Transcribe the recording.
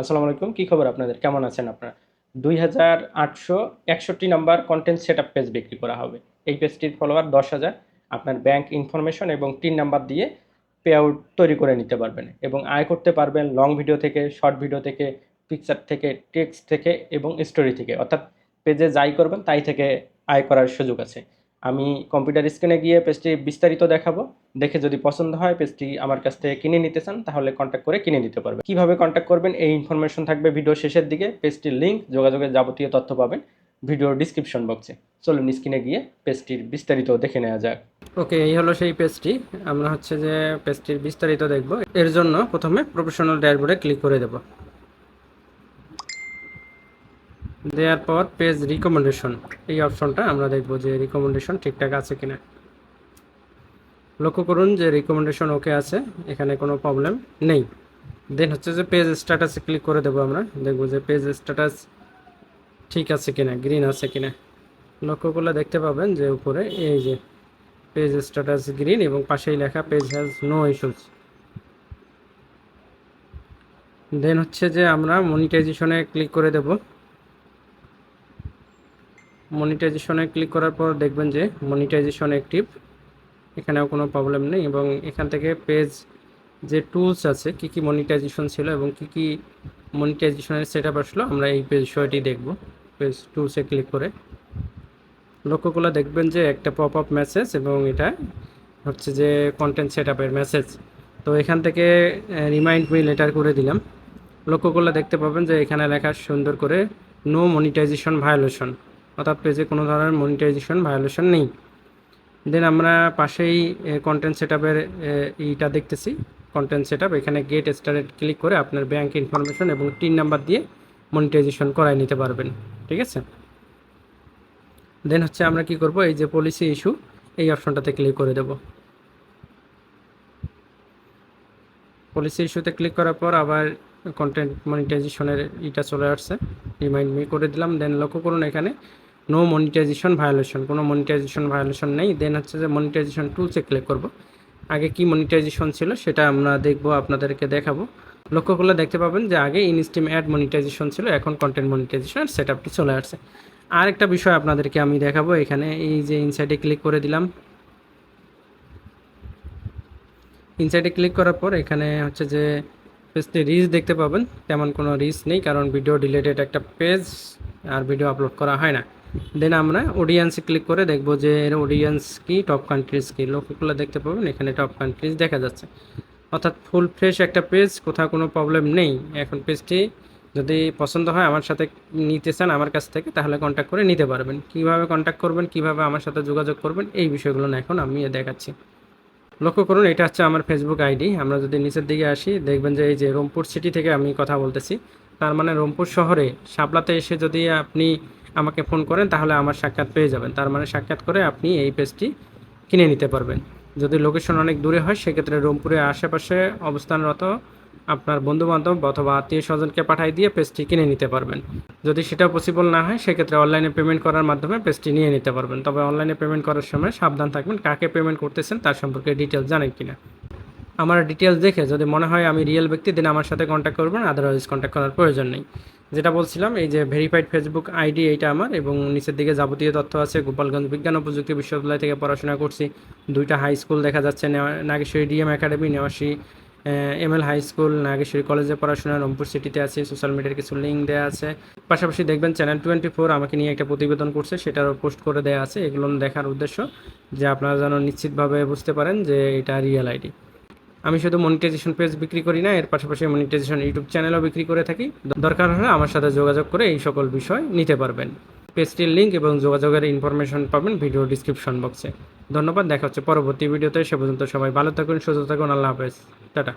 আসসালামু আলাইকুম, কী খবর আপনাদের? কেমন আছেন আপনারা? দুই হাজার আটশো একষট্টি number content set up page বিক্রি করা হবে। এই পেজটির ফলোয়ার দশ হাজার। আপনার ব্যাংক ইনফরমেশন এবং তিন নাম্বার দিয়ে পে আউট তৈরি করে নিতে পারবেন এবং আয় করতে পারবেন লং ভিডিও থেকে শর্ট ভিডিও থেকে পিকচার থেকে টেক্সট থেকে এবং স্টোরি থেকে। অর্থাৎ পেজে যাই করবেন, তাই থেকে আয় করার সুযোগ আছে। আমি কম্পিউটার স্ক্রিনে গিয়ে পেজটি বিস্তারিত দেখাবো। দেখে যদি পছন্দ হয় পেজটি আমার কাছ থেকে কিনে নিতে চান, তাহলে কন্ট্যাক্ট করে কিনে নিতে পারবেন। কীভাবে কন্ট্যাক্ট করবেন? এই ইনফরমেশন থাকবে ভিডিও শেষের দিকে। পেজটির লিঙ্ক যোগাযোগের যাবতীয় তথ্য পাবেন ভিডিওর ডিসক্রিপশন বক্সে চলুন স্ক্রিনে গিয়ে পেজটির বিস্তারিত দেখে নেওয়া যাক। ওকে এই হলো সেই পেজটি আমরা হচ্ছে যে পেজটির বিস্তারিত দেখব। এর জন্য প্রথমে প্রফেশনাল ড্যাশবোর্ডে ক্লিক করে দেব। দেওয়ার পর পেজ রিকমেন্ডেশন এই অপশনটা আমরা দেখব যে রিকমেন্ডেশন ঠিকঠাক আছে কিনা। লক্ষ্য করুন যে রিকমেন্ডেশন ওকে আছে, এখানে কোনো প্রবলেম নেই। দেন হচ্ছে যে পেজ স্ট্যাটাসে ক্লিক করে দেবো আমরা, দেখব যে পেজ স্ট্যাটাস ঠিক আছে কিনা গ্রিন আছে কিনা। লক্ষ্য করলে দেখতে পাবেন যে উপরে এই যে পেজ স্ট্যাটাস গ্রিন এবং পাশেই লেখা page has no issues then হচ্ছে যে আমরা মনিটাইজেশনে ক্লিক করে দেব। মনিটাইজেশনে ক্লিক করার পর দেখবেন যে মনিটাইজেশন অ্যাক্টিভ এখানেও কোনো প্রবলেম নেই এবং এখান থেকে পেজ যে টুলস আছে, কি কি মনিটাইজেশন ছিল এবং কি কি মনিটাইজেশনের সেট আপ আসলো, আমরা এই পেজ বিষয়টি দেখব পেজ টুলসে ক্লিক করে। লক্ষ্য করলে দেখবেন যে একটা পপ আপ মেসেজ এবং এটা হচ্ছে যে কন্টেন্ট সেট আপের মেসেজ তো এখান থেকে রিমাইন্ড মি লেটার করে দিলাম। লক্ষ্য করলে দেখতে পাবেন যে এখানে লেখা সুন্দর করে নো মনিটাইজেশন ভায়োলেশন অর্থাৎ পেজে কোনো ধরনের মনিটাইজেশন ভায়োলেশন নেই। দেন আমরা পাশেই কন্টেন্ট সেট আপের এইটা দেখতেছি। কন্টেন্ট সেট আপ এখানে গেট স্টারেট ক্লিক করে আপনার ব্যাংক ইনফরমেশন এবং টিন নাম্বার দিয়ে মনিটাইজেশন করাই নিতে পারবেন। ঠিক আছে? দেন হচ্ছে আমরা কি করব, এই যে পলিসি ইস্যু এই অপশনটাতে ক্লিক করে দেব। পলিসি ইস্যুতে ক্লিক করার পর আবার কন্টেন্ট মনিটাইজেশনের ইটা চলে আসছে। রিমাইন্ড মি করে দিলাম। দেন লক্ষ্য করুন এখানে নো মনিটাইজেশন ভায়োলেশন কোনো মনিটাইজেশন ভায়োলেশন নেই। দেন হচ্ছে যে মনিটাইজেশন টুলসে ক্লিক করব। আগে কি মনিটাইজেশন ছিল সেটা আমরা দেখব, আপনাদেরকে দেখাবো। লক্ষ্য করলে দেখতে পাবেন যে আগে ইনস্টিম অ্যাড মনিটাইজেশন ছিল, এখন কন্টেন্ট মনিটাইজেশন সেট আপটি চলে আসছে। আর একটা বিষয় আপনাদেরকে আমি দেখাবো এখানে, এই যে ইনসাইডে ক্লিক করে দিলাম। ইনসাইডে ক্লিক করার পর এখানে হচ্ছে যে পেজটি রিচ দেখতে পাবেন। তেমন কোনো রিচ নেই, কারণ ভিডিও ডিলেটেড একটা পেজ আর ভিডিও আপলোড করা হয় না। দেন আমরা অডিয়েন্সে ক্লিক করে দেখব যে এর অডিয়েন্স কি টপ কান্ট্রিজ কি। লক্ষ্যগুলো দেখতে পাবেন এখানে টপ কান্ট্রিজ দেখা যাচ্ছে। অর্থাৎ ফুল ফ্রেশ একটা পেজ কোথাও কোনো প্রবলেম নেই। এখন পেজটি যদি পছন্দ হয় আমার সাথে নিতে চান আমার কাছ থেকে, তাহলে কন্ট্যাক্ট করে নিতে পারবেন। কীভাবে কন্ট্যাক্ট করবেন, কীভাবে আমার সাথে যোগাযোগ করবেন, এই বিষয়গুলো না এখন আমি দেখাচ্ছি। লক্ষ্য করুন, এটা হচ্ছে আমার ফেসবুক আইডি আমরা যদি নিচের দিকে আসি, দেখবেন যে এই যে রংপুর সিটি থেকে আমি কথা বলতেছি, তার মানে রংপুর শহরে শাপলাতে এসে যদি আপনি আমাকে ফোন করেন, তাহলে আমার সাক্ষাৎ পেয়ে যাবেন। তার মানে সাক্ষাৎ করে আপনি এই পেজটি কিনে নিতে পারবেন। যদি লোকেশন অনেক দূরে হয়, সেক্ষেত্রে রংপুরের আশেপাশে অবস্থানরত আপনার বন্ধুবান্ধব অথবা আত্মীয় স্বজনকে পাঠিয়ে দিয়ে পেজটি কিনে নিতে পারবেন। যদি সেটা পসিবল না হয়, সেক্ষেত্রে অনলাইনে পেমেন্ট করার মাধ্যমে পেজটি নিয়ে নিতে পারবেন। তবে অনলাইনে পেমেন্ট করার সময় সাবধান থাকবেন, কাকে পেমেন্ট করতেছেন তার সম্পর্কে ডিটেলস জানেন কিনা। আমার ডিটেলস দেখে যদি মনে হয় আমি রিয়েল ব্যক্তি দিন আমার সাথে কন্ট্যাক্ট করবেন আদারওয়াইজ কন্ট্যাক্ট করার প্রয়োজন নেই। যেটা বলছিলাম, এই যে ভেরিফাইড ফেসবুক আইডি এইটা আমার এবং নিচের দিকে যাবতীয় তথ্য আছে। গোপালগঞ্জ বিজ্ঞান ও প্রযুক্তি বিশ্ববিদ্যালয় থেকে পড়াশোনা করছি। দুইটা হাই স্কুল দেখা যাচ্ছে Nageshwari D M academy Newashi M L high school Nageshwari কলেজে পড়াশোনা, রংপুর সিটিতে আছে সোশ্যাল মিডিয়ার কিছু লিঙ্ক দেওয়া আছে। পাশাপাশি দেখবেন চ্যানেল টোয়েন্টি ফোর আমাকে নিয়ে একটা প্রতিবেদন করছে, সেটারও পোস্ট করে দেওয়া আছে। এগুলো দেখার উদ্দেশ্য, যে আপনারা যেন নিশ্চিতভাবে বুঝতে পারেন যে এটা রিয়েল আইডি আমি শুধু মনিটাইজেশন পেজ বিক্রি করি না, এর পাশাপাশি মনিটাইজেশন ইউটিউব চ্যানেলও বিক্রি করে থাকি। দরকার হলে আমার সাথে যোগাযোগ করে এই সকল বিষয় নিতে পারবেন। পেজটির লিঙ্ক এবং যোগাযোগের ইনফরমেশন পাবেন ভিডিও ডিসক্রিপশন বক্সে ধন্যবাদ, দেখা হচ্ছে পরবর্তী ভিডিওতে সে পর্যন্ত সবাই ভালো থাকুন, সুস্থ থাকুন, আল্লাহ হাফেজ। টাটা।